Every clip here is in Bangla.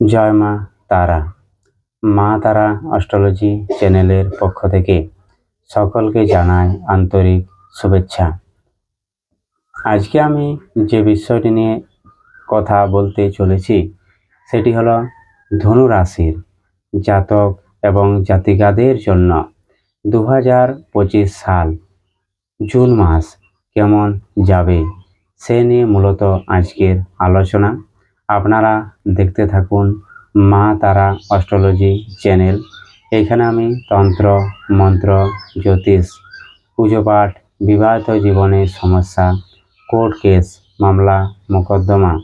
জয় মা তারা। মা তারা অস্ট্রোলজি চ্যানেলের পক্ষ থেকে সকলকে জানাই আন্তরিক শুভেচ্ছা। আজকে আমি যে বিষয়টি নিয়ে কথা বলতে চলেছি, সেটি হলো ধনু রাশির জাতক এবং জাতিকাদের জন্য দু পঁচিশ সাল জুন মাস কেমন যাবে, সে নিয়ে মূলত আজকের আলোচনা। আপনারা দেখতে থাকুন মা তারা অস্ট্রোলজি চ্যানেল। এখানে আমি তন্ত্র, মন্ত্র, জ্যোতিষ, পুজো পাঠ, বিবাহিত জীবনের সমস্যা, কোর্ট কেস, মামলা, মোকদ্দমা,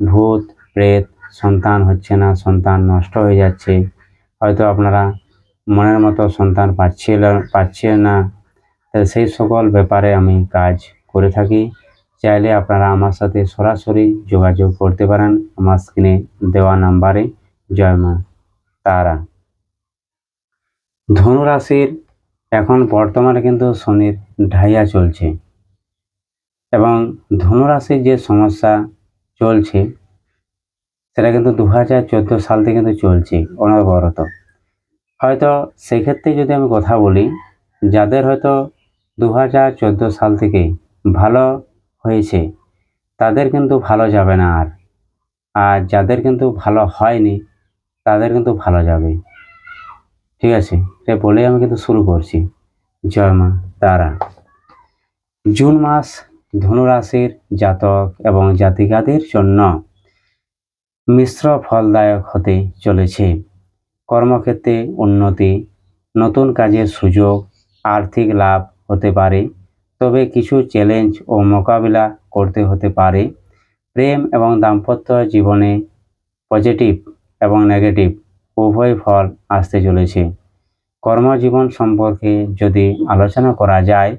ভূত, প্রেত, সন্তান হচ্ছে না, সন্তান নষ্ট হয়ে যাচ্ছে। হয়তো আপনারা মনের মতো সন্তান পাচ্ছিল, পাচ্ছেন না। সেই সকল ব্যাপারে আমি কাজ করে থাকি। চাইলে আপনারা আমার সাথে সরাসরি যোগাযোগ করতে পারেন আমার স্ক্রিনে দেওয়া নাম্বারে। জয় মা তারা। ধনুরাশির এখন বর্তমানে কিন্তু শনির ঢাইয়া চলছে। এবং ধনুরাশির যে সমস্যা চলছে, সেটা কিন্তু দু হাজার চোদ্দ সাল থেকে কিন্তু চলছে অনবরত। হয়তো সেক্ষেত্রে যদি আমি কথা বলি, যাদের হয়তো দু হাজার চোদ্দ সাল থেকে ভালো হয়েছে, তাদের কিন্তু ভালো যাবে না আর। আর যাদের কিন্তু ভালো হয়নি, তাদের কিন্তু ভালো যাবে। ঠিক আছে, এটা বলেই আমি কিন্তু শুরু করছি। জয় মা তারা। জুন মাস ধনুরাশির জাতক এবং জাতিকাদের জন্য মিশ্র ফলদায়ক হতে চলেছে। কর্মক্ষেত্রে উন্নতি, নতুন কাজের সুযোগ, আর্থিক লাভ হতে পারে। তবে কিছু চ্যালেঞ্জ ও মোকাবিলা করতে হতে পারে। প্রেম এবং দাম্পত্য জীবনে পজিটিভ এবং নেগেটিভ উভয় ফল আসতে চলেছে। কর্মজীবন সম্পর্কে যদি আলোচনা করা যায়,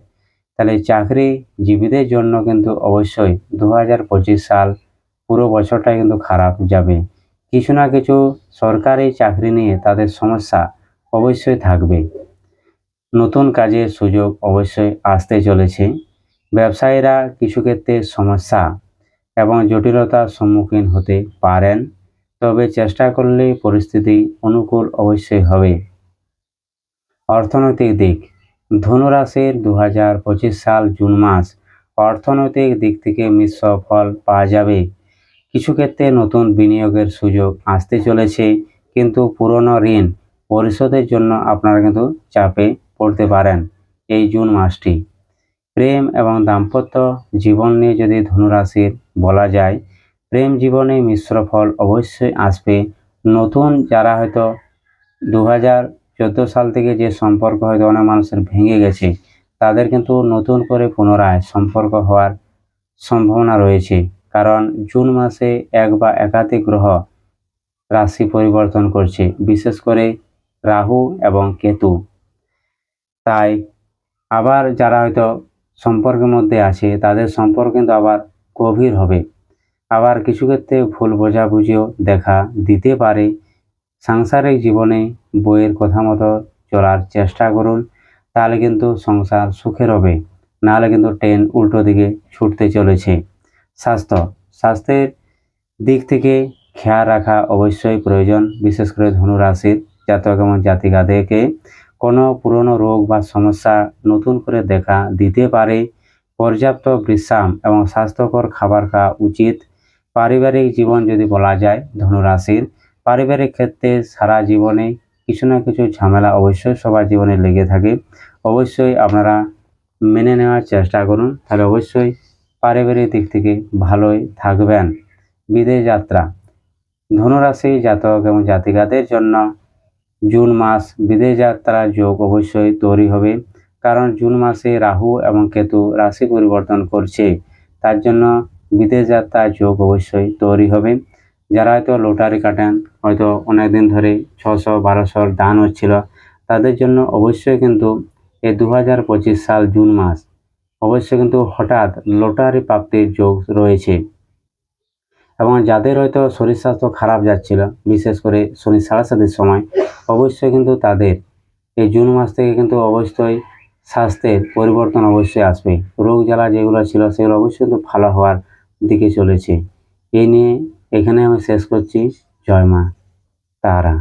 তাহলে চাকরি চাকরিজীবীদের জন্য কিন্তু অবশ্যই দু হাজার পঁচিশ সাল পুরো বছরটাই কিন্তু খারাপ যাবে। কিছু না কিছু সরকারি চাকরি নিয়ে তাদের সমস্যা অবশ্যই থাকবে। নতুন কাজের সুযোগ অবশ্যই আসতে চলেছে। ব্যবসায়ীরা কিছু ক্ষেত্রে সমস্যা এবং জটিলতার সম্মুখীন হতে পারেন, তবে চেষ্টা করলে পরিস্থিতি অনুকূল অবশ্যই হবে। অর্থনৈতিক দিক, ধনুরাশির দু হাজার পঁচিশ সাল জুন মাস অর্থনৈতিক দিক থেকে মিশ্র ফল পাওয়া যাবে। কিছু ক্ষেত্রে নতুন বিনিয়োগের সুযোগ আসতে চলেছে, কিন্তু পুরনো ঋণ পরিশোধের জন্য আপনারা কিন্তু চাপে পড়তে পারেন এই জুন মাসটি। প্রেম এবং দাম্পত্য জীবন নিয়ে যদি ধনুরাশির বলা যায়, প্রেম জীবনে মিশ্র ফল অবশ্যই আসবে। নতুন যারা হয়তো দু হাজার চোদ্দ সাল থেকে যে সম্পর্ক হয়তো অনেক মানুষের ভেঙে গেছে, তাদের কিন্তু নতুন করে পুনরায় সম্পর্ক হওয়ার সম্ভাবনা রয়েছে। কারণ জুন মাসে এক বা একাধিক গ্রহ রাশি পরিবর্তন করছে, বিশেষ করে রাহু এবং কেতু। তাই আবার যারা হয়তো সম্পর্কের মধ্যে আছে, তাদের সম্পর্ক কিন্তু আবার গভীর হবে। আবার কিছু ক্ষেত্রে ভুল বোঝাবুঝিও দেখা দিতে পারে। সাংসারিক জীবনে বইয়ের কথা মতো চলার চেষ্টা করুন, তাহলে কিন্তু সংসার সুখের হবে। নাহলে কিন্তু ট্রেন উল্টো দিকে ছুটতে চলেছে। স্বাস্থ্য, স্বাস্থ্যের দিক থেকে খেয়াল রাখা অবশ্যই প্রয়োজন, বিশেষ করে ধনুরাশির জাতক এবং জাতিকাদেরকে। কোনো পুরনো রোগ বা সমস্যা নতুন করে দেখা দিতে পারে। পর্যাপ্ত বিশ্রাম এবং স্বাস্থ্যকর খাবার খাওয়া উচিত। পারিবারিক জীবন যদি বলা যায় ধনুরাশির, পারিবারিক ক্ষেত্রে সারা জীবনে কিছু না কিছু ঝামেলা অবশ্যই সবার জীবনে লেগে থাকে। অবশ্যই আপনারা মেনে নেওয়ার চেষ্টা করুন। তাহলে অবশ্যই পারিবারিক দিক থেকে ভালোই থাকবেন। বিদেশ যাত্রা, ধনুরাশি জাতক এবং জাতিকাদের জন্য জুন মাস বিদেশ যাত্রার যোগ অবশ্যই তৈরি হবে, কারণ জুন মাসে রাহু এবং কেতু রাশি পরিবর্তন করছে। তার জন্য বিদেশ যাত্রার যোগ অবশ্যই তৈরি হবে। যারা হয়তো লটারি কাটেন, হয়তো অনেক দিন ধরে ছশো, বারোশোর দান হচ্ছিল, তাদের জন্য অবশ্যই কিন্তু এই দু হাজার পঁচিশ সাল জুন মাস, অবশ্যই কিন্তু হঠাৎ লটারি প্রাপ্তির যোগ রয়েছে। এবং যাদের হয়তো শরীর স্বাস্থ্য খারাপ যাচ্ছিল, বিশেষ করে শনি সাড়ে সাতের সময় অবশ্যই কিন্তু তাদের। এই জুন মাস থেকে কিন্তু অবশ্যই স্বাস্থ্যের পরিবর্তন অবশ্যই আসবে। রোগ জ্বালা যেগুলো ছিল, সেগুলো অবশ্যই কিন্তু ভালো হওয়ার দিকে চলেছে। এই নিয়ে এখানে আমি শেষ করছি। জয় মা তারা।